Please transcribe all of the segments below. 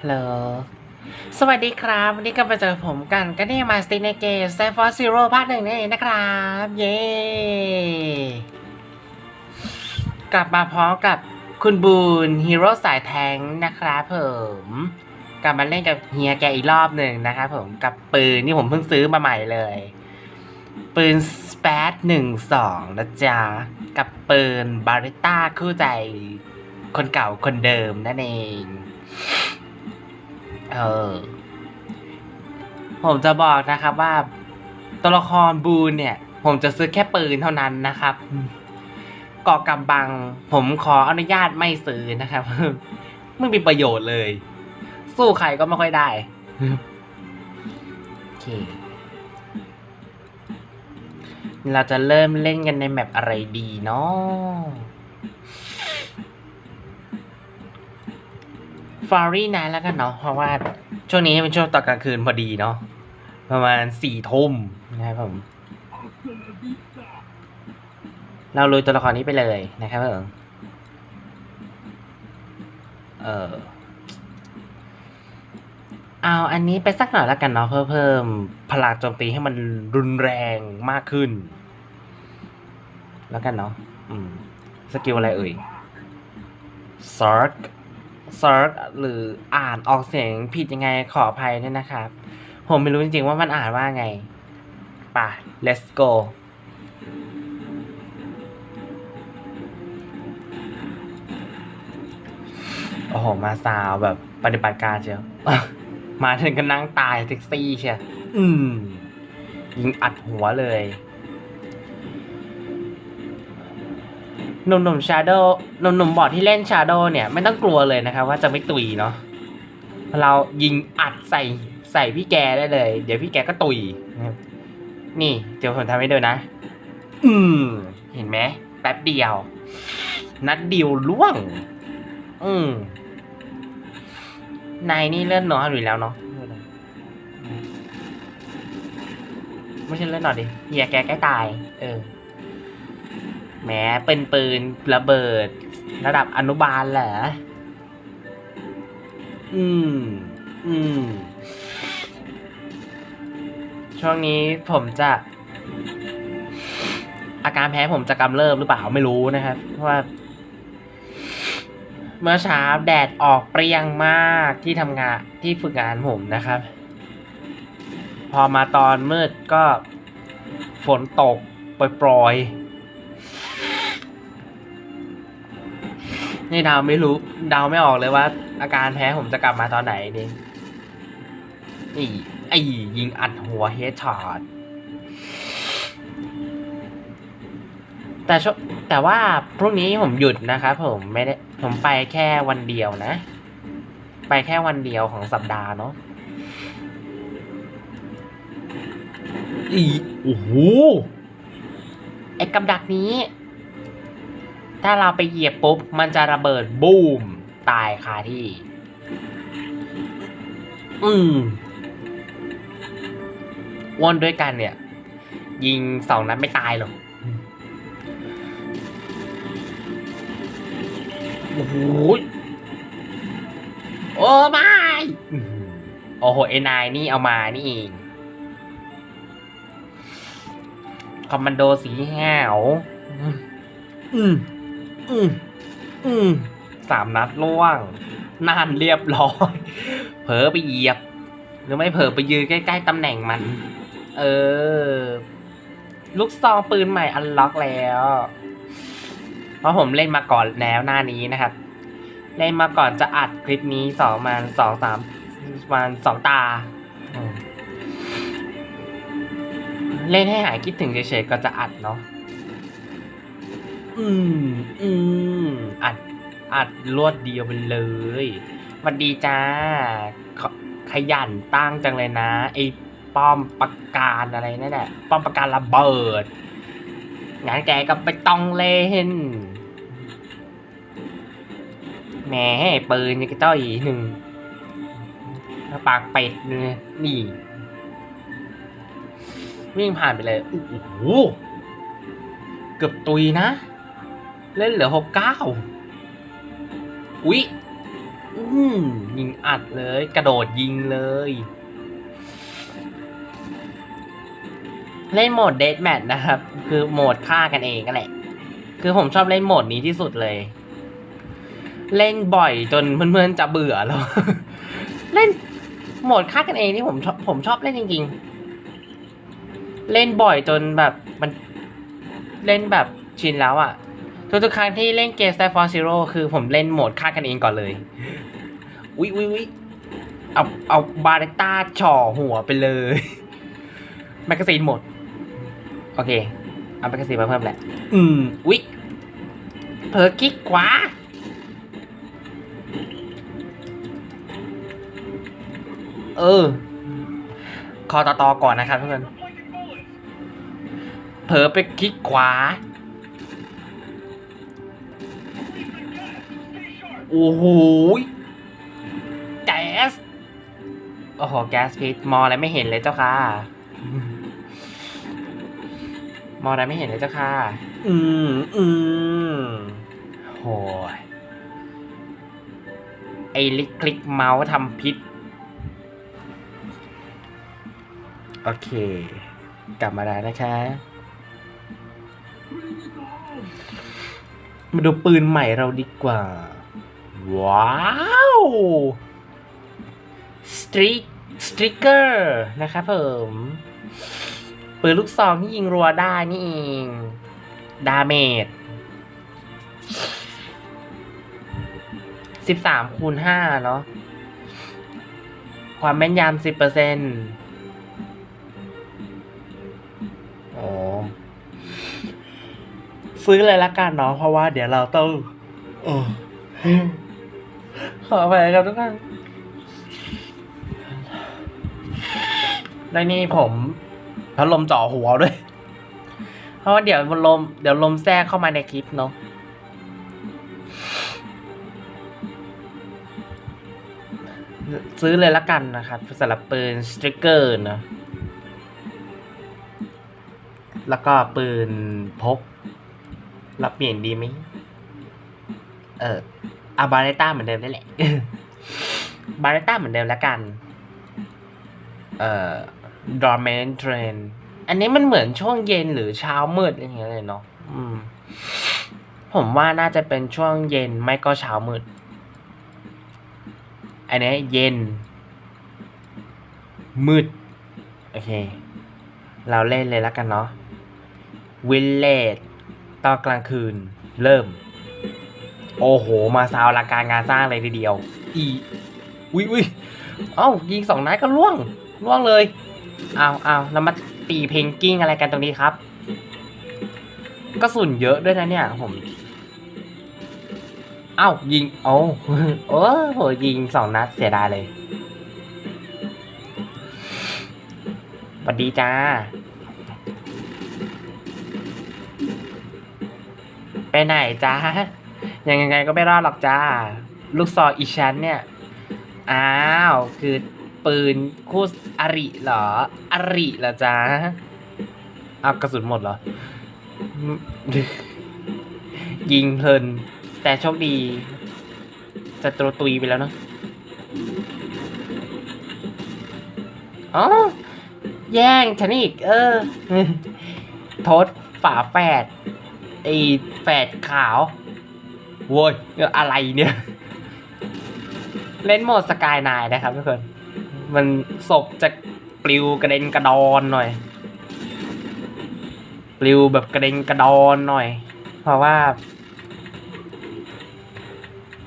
ฮัลโหลสวัสดีครับ วันนี้ก็มาเจอผมกันก็ได้มาสติในเกม s t a f o r Zero ภาคหนึ่งนั่นเองนะครับ เย้กลับมาพร้อมกับคุณบูนฮีโร่สายแทงนะครับผมกลับมาเล่นกับเฮียแกอีกรอบหนึ่งนะครับผมกับปืนนี่ผมเพิ่งซื้อมาใหม่เลย ปืนสเปดหนึ่งสองนะจ๊ะ กับปืนบาริต้าคู่ใจคนเก่าคนเดิมนั่นเอง เออ ผมจะบอกนะครับว่าตัวละครบูนเนี่ย ผมจะซื้อแค่ปืนเท่านั้นนะครับเกาะกำบัง ผมขออนุญาตไม่ซื้อนะครับไม่มีประโยชน์เลย สู้ใครก็ไม่ค่อยได้โอเคเราจะเริ่มเล่นกันในแมปอะไรดีเนาะ ฟารี่นานแล้วกันเนาะเพราะว่าช่วงนี้เป็นช่วงตอนกลางคืนพอดีเนาะประมาณสี่ทุ่มนะครับผม เราลุยตัวละครนี้ไปเลยนะครับผมเออเอาอันนี้ไปสักหน่อยแล้วกันเนาะเพื่อเพิ่มพลังโจมตีให้มันรุนแรงมากขึ้น แล้วกันเนาะอืมสกิลอะไรเอ่ยซาร์ก ซาร์กหรืออ่านออกเสียงผิดยังไงขออภัยด้วยนะครับ ผมไม่รู้จริงๆว่ามันอ่านว่าไงป่ะ let's go โอ้โห มาซาวแบบปฏิบัติการเชียว มาถึงก็นั่งตายแท็กซี่เชียวอืมยิงอัดหัวเลย หนุ่มๆชาโดหนุ่มๆบอดที่เล่นชาโดเนี่ย ไม่ต้องกลัวเลยนะครับว่าจะไม่ตุยเนาะเรายิงอัดใส่ใส่พี่แกได้เลย เดี๋ยวพี่แกก็ตุยนี่เดี๋ยวผมทำให้ดูนะ อืม เห็นไหมแป๊บเดียว นัดเดียวล่วง อืมนายนี่เลื่อนหนอนอยู่แล้วเนาะไม่ใช่เลื่อนหนอดิเฮียแกใกล้ตาย เออ แหมเป็นปืนระเบิด ระดับอนุบาลเหรออืม อืม ช่วงนี้ผมจะ อาการแพ้ผมจะกำเริบหรือเปล่าไม่รู้นะครับ เพราะว่า เมื่อเช้าแดดออกเปรี้ยงมากที่ทำงานที่ฝึกงานผมนะครับ พอมาตอนมืดก็ฝนตกปล่อยๆ นี่เดาวไม่รู้เดาวไม่ออกเลยว่า อาการแพ้ผมจะกลับมาตอนไหนนี่นี่ไอ้ยิงอัดหัวเฮดช็อตแต่ชวแต่ว่าพรุ่งนี้ผมหยุดนะครับผมไม่ได้ผมไปแค่วันเดียวนะ ไปแค่วันเดียวของสัปดาห์เนาะอีโอ้โหไอ้กับดักนี้ ถ้าเราไปเหยียบปุ๊บ มันจะระเบิดบูม ตายคาที่ อืมอ้วนด้วยกันเนี่ย ยิงสองนัดไม่ตายหรอกโอ้โหโอ้ไม่โอ้โหเอนายนี่เอามานี่เองคอมมานโดสีแหวอืม อืมอืมสามนัดล่วงนานเรียบร้อย เผลอไปเหยียบ หรือไม่เผลอไปยืนใกล้ๆตำแหน่งมัน เออ ลูกซองปืนใหม่อันล็อกแล้ว เพราะผมเล่นมาก่อนแล้วหน้านี้นะครับ เล่นมาก่อนจะอัดคลิปนี้สองมันสองสามมันสองตา เล่นให้หายคิดถึงเฉยๆก็จะอัดเนาะ อืม อืม อัด อัดรวดเดียวไปเลยสวัสดีจ้าขขยันตั้งจังเลยนะ ไอ้ป้อมประการอะไรนั่นแหละ ป้อมประการระเบิดงั้นแกก็ไปต้องเล่นแหมปืนยังกระจ้อยหนึ่งปากเป็ดเนี่ยนี่ วิ่งผ่านไปเลย โอ้โห เกือบตุยนะ เล่นเหลือหกเก้าอุ๊ยอืมยิงอัดเลย กระโดดยิงเลย เล่นโหมดเด a แมทนะครับ คือโหมดฆ่ากันเองก็แหละ คือผมชอบเล่นโหมดนี้ที่สุดเลย เล่นบ่อยจนเพื่อนๆจะเบื่อแล้ว เล่นโหมดฆ่ากันเองที่ผมชอบผมชอบเล่นจริง ๆ เล่นบ่อยจนแบบมัน เล่นแบบชินแล้วอะ่ะ ทุกๆครั้งที่เล่นเกม Star Force Zero คือผมเล่นโหมดฆ่ากันเองก่อนเลย อุ๊ยอุ๊ยอุ๊ยเอาเอาบาร์เรต้าจ่อหัวไปเลยแมกกาซีนหมด โอเค เอาแมกกาซีนมาเพิ่มแหละ อืมอุ๊ยเผลอคลิกขวาเออ คอตอตอก่อนนะครับทุกคนเผลอไปคลิกขวา โอ้โหยแก๊ส โอ้โห แก๊สพิษมองอะไรไม่เห็นเลยเจ้าค่ะ มองอะไรไม่เห็นเลยเจ้าค่ะ อืมอืมโหยไอ้ลิกคลิกเมาส์ทำพิษ โอเค กลับมาแล้วนะคะมาดูปืนใหม่เราดีกว่า ว้าวสตรีสตริกเกอร์นะครับผมปืนลูกซองที่ยิงรัวได้นี่เอง ดาเมจสิบสามคูณห้าเนาะความแม่นยำสิบเปอร์เซ็นต์โอ้ซื้อเลยละกันเนาะเพราะว่าเดี๋ยวเราต้องอ ขอไปครับทุกท่านและนี่ผมพัดลมจ่อหัวด้วย เพราะว่าเดี๋ยวลม เดี๋ยวลมแทรกเข้ามาในคลิปเนาะซื้อเลยละกันนะครับสำหรับปืนสตริกเกอร์นะ แล้วก็ปืนพก รับเปลี่ยนดีไหมเออ อาบาเรต้าเหมือนเดิมนั่นแหละ บาเรต้าเหมือนเดิมแล้วกัน เอ่อดอร์เมนเทรนอันนี้มันเหมือนช่วงเย็นหรือเช้ามืดอะไรอย่างเงี้ยเลยเนาะอืม ผมว่าน่าจะเป็นช่วงเย็นไม่ก็เช้ามืด อันนี้เย็น มืด โอเค เราเล่นเลยแล้วกันเนาะวิลเลจตอนกลางคืน เริ่ม โอ้โห มาซาวราการงานสร้างเลยทีเดียว อีวิวิเอ้ายิงสองนัดก็ล่วงล่วงเลยเอาเอาแล้วมาตีเพลงกิ้งอะไรกันตรงนี้ครับก็สุนเยอะด้วยนะเนี่ยผมเอ้ายิงโอ้โอ้โหยิงสองนัดเสียดายเลยสวัสดีจ้าไปไหนจ้า ยังไงก็ไม่รอดหรอกจ้า ลูกซออีชั้นเนี่ย อ้าว คือปืนคู่อริเหรอ อริเหรอจ้าเอากระสุนหมดเหรอ ยิงเพลิน แต่โชคดีจะตรตุยไปแล้วเนาะอ๋อ แย่งฉันอีก เออ โทษฝาแฝดไอแฝดขาว โว้ยอะไรเนี่ย เล่นโหมดสกายนายนะครับทุกคน มันศพจะปลิวกระเด็นกระดอนหน่อย ปลิวแบบกระเด็นกระดอนหน่อย เพราะว่า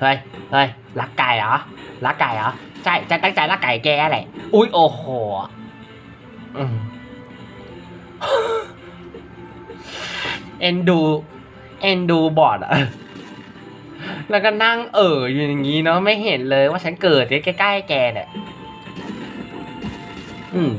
เฮ้ยเฮ้ยรักไก่เหรอรักไก่เหรอใช่จะตั้งใจรักไก่แกแหละอุ้ยโอ้โหอืมเอ็นดู เอ็นดูบอดอะ แล้วก็นั่งเอออยู่อย่างนี้เนาะไม่เห็นเลยว่าฉันเกิดใกล้ๆแกเนี่ย อืม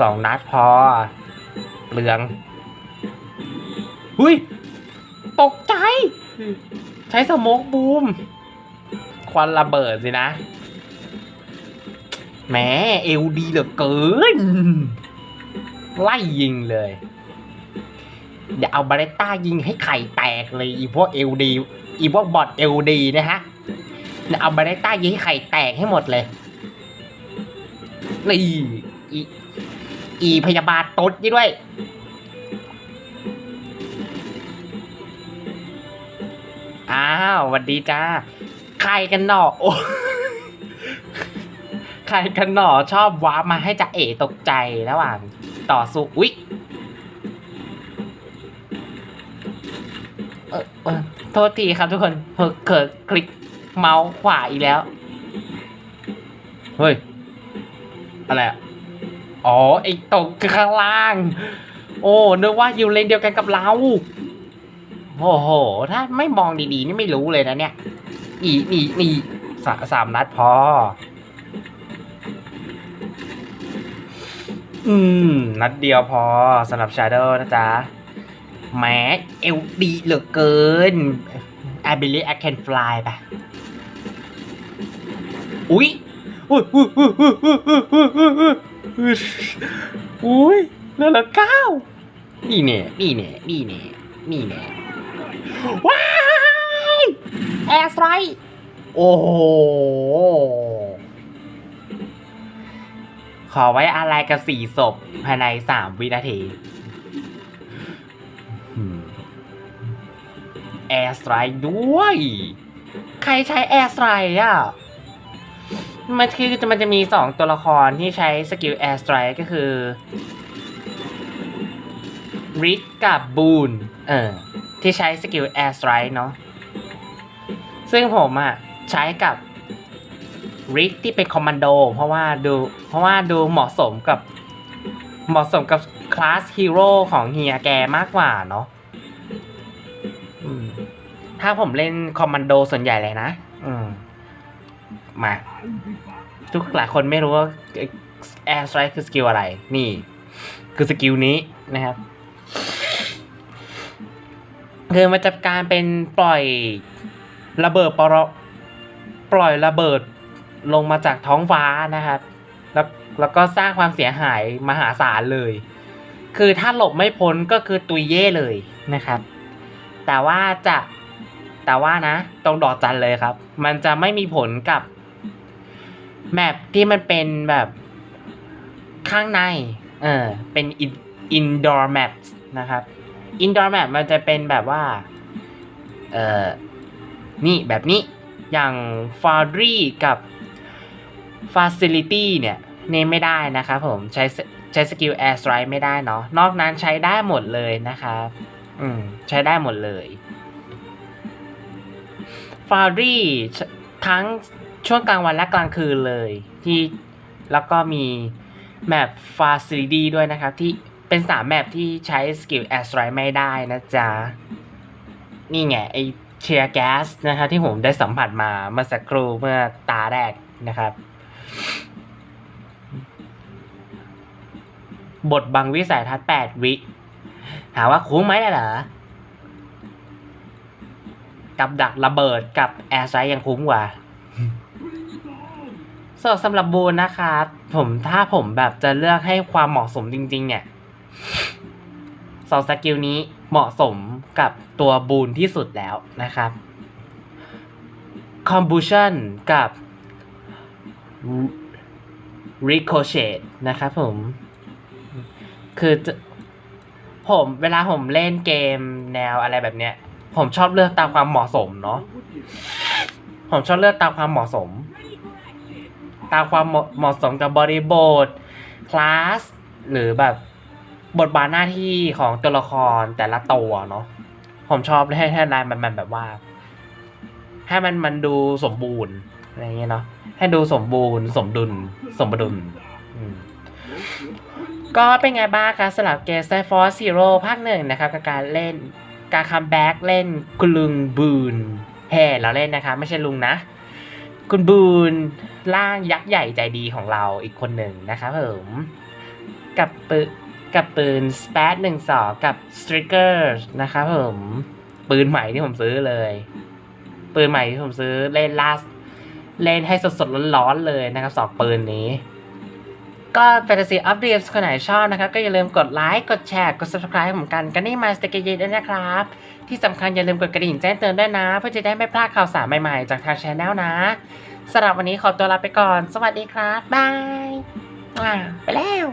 สองนัดพอเปลืองหุยตกใจ ใช้สโมกบูม ควันระเบิดสินะแหมเอวดีเหลือเกิน ไล่ยิงเลย เดี๋ยวเอาบาเรต้ายิงให้ไข่แตกเลยอีพวกเอลดีอีพวกบอทเอลดีนะฮะเนี่ยวเอาบาเรต้ายิงให้ไข่แตกให้หมดเลยนี่อีอีพยาบาลตดนี่ด้วย อ้าววัสดีจ้า ใครกันหนอโอ้ใครกันหนอชอบว้ามาให้จ่าเอ๋ตกใจระหว่างต่อสู้อุ๊ย ออเออโทษทีครับทุกคนเพิ่งเกิดคลิกเมาส์ขวาอีกแล้ว เฮ้ย อะไรอะอ๋อไอตกข้างล่าง โอ้นึกว่าอยู่เลนเดียวกันกับเรา โอ้โห ถ้าไม่มองดีๆ นี่ไม่รู้เลยนะเนี่ย อีนี่นี่สาสามนัดพอ อืม นัดเดียวพอสำหรับชา d o w นะจ๊ะ แม้เอวดีเหลือเกิน I believe I can fly ไปอุ้ยอุ้ยอุ้ยอุ้ยอุ้ยอุ้ยแล้วละเก้านี่เนี่ยนี่เนี่ยนี่เนี่ยนี่เนี่ยว้ายแอร์สไตร์โอ้โหขอไว้อะไรกับสี่ศพภายในสามวินาที ร์สไตรด้วย ใครใช้แอร์สไตรอะ มันคือมันจะมีสองตัวละครที่ใช้สกิลแอร์สไตรก็คือริกกับบูนเออ ที่ใช้สกิลแอร์สไตรเนาะ ซึ่งผมอะ ใช้กับริกที่เป็นคอมมานโด เพราะว่าดู เพราะว่าดูเหมาะสมกับเหมาะสมกับคลาสฮีโร่ของเฮียแกมากกว่าเนาะ ถ้าผมเล่นคอมมานโดส่วนใหญ่เลยนะ อืม มา ทุกหลายคนไม่รู้ว่าแอร์สไตรคือสกิลอะไร นี่ คือสกิลนี้นะครับคือมันจะการเป็นปล่อยระเบิดปรปล่อยระเบิดลงมาจากท้องฟ้านะครับ แล้วแล้วก็สร้างความเสียหายมหาศาลเลย คือถ้าหลบไม่พ้นก็คือตุยเย่เลยนะครับ แต่ว่าจะ แต่ว่านะ ตรงดอกจันเลยครับ มันจะไม่มีผลกับแมปที่มันเป็นแบบข้างใน เออ เป็น indoor map นะครับ indoor map มันจะเป็นแบบว่า เออนี่แบบนี้ อย่าง f o u n d r y กับ Facility เนี่ยเนี่ยไม่ได้นะครับผม ใช้ใช้สกิล Air Strike ไม่ได้เนาะ นอกนั้นใช้ได้หมดเลยนะครับ อืม ใช้ได้หมดเลย f o u n d r y ทั้งช่วงกลางวันและกลางคืนเลย ที่แล้วก็มีแมป Facility ด้วยนะครับ ที่เป็นสามแมปที่ใช้สกิล Air Strike ไม่ได้นะจ๊ะ นี่ไงไอเชียร์แก๊สนะครับที่ผมได้สัมผัสมาเมื่อสักครู่เมื่อตาแรกนะครับ บทบังวิสัยทัศน์8วิ ถามว่าคุ้มไหมล่ะเหรอ กับดักระเบิดกับแอร์ไซยังคุ้มกว่าสำหรับสำหรับบูนนะครับ ผมถ้าผมแบบจะเลือกให้ความเหมาะสมจริง ๆ เนี่ยสองสกิลนี้เหมาะสมกับตัวบูนที่สุดแล้วนะครับ Combustion กับ Ricochet นะครับผม คือจะผมเวลาผมเล่นเกมแนวอะไรแบบเนี้ย ผมชอบเลือกตามความเหมาะสมเนาะผมชอบเลือกตามความเหมาะสม ตามความเหมาะสมกับบริบทคลาสหรือแบบบทบาทหน้าที่ของตัวละครแต่ละตัวเนาะผมชอบให้ให้ลายมันมันแบบว่า ให้มันมันดูสมบูรณ์อะไรอย่างเงี้ยเนาะให้ดูสมบูรณ์ สมดุล สมดุลอืมก็เป็นไงบ้างครับสำหรับเกม Star Force Zero ภาคหนึ่งนะครับกับการเล่น การคัมแบ็กเล่นคุณลุงบูนแห่เราเล่นนะคะ ไม่ใช่ลุงนะ คุณบูนร่างยักษ์ใหญ่ใจดีของเราอีกคนหนึ่งนะครับผมกับปืนกับปืน s p a t หนึ่งสองกับ Striker นะครับผมปืนใหม่ที่ผมซื้อเลย ปืนใหม่ที่ผมซื้อเล่นล่าเล่นให้สดๆร้อนๆเลยนะครับสองปืนนี้ ก็แฟนตาซีอัพเดทคนไหนชอบนะครับ ก็อย่าลืมกดไลค์ กดแชร์ กด subscribe ให้ผมกันกันนี่มาสเตกเยด้วยนะครับ ที่สำคัญอย่าลืมกดกระดิ่งแจ้งเตือนด้วยนะ เพื่อจะได้ไม่พลาดข่าวสารใหม่ๆ จากทางช anel นะสำหรับวันนี้ขอตัวลาไปก่อน สวัสดีครับบายไปแล้ว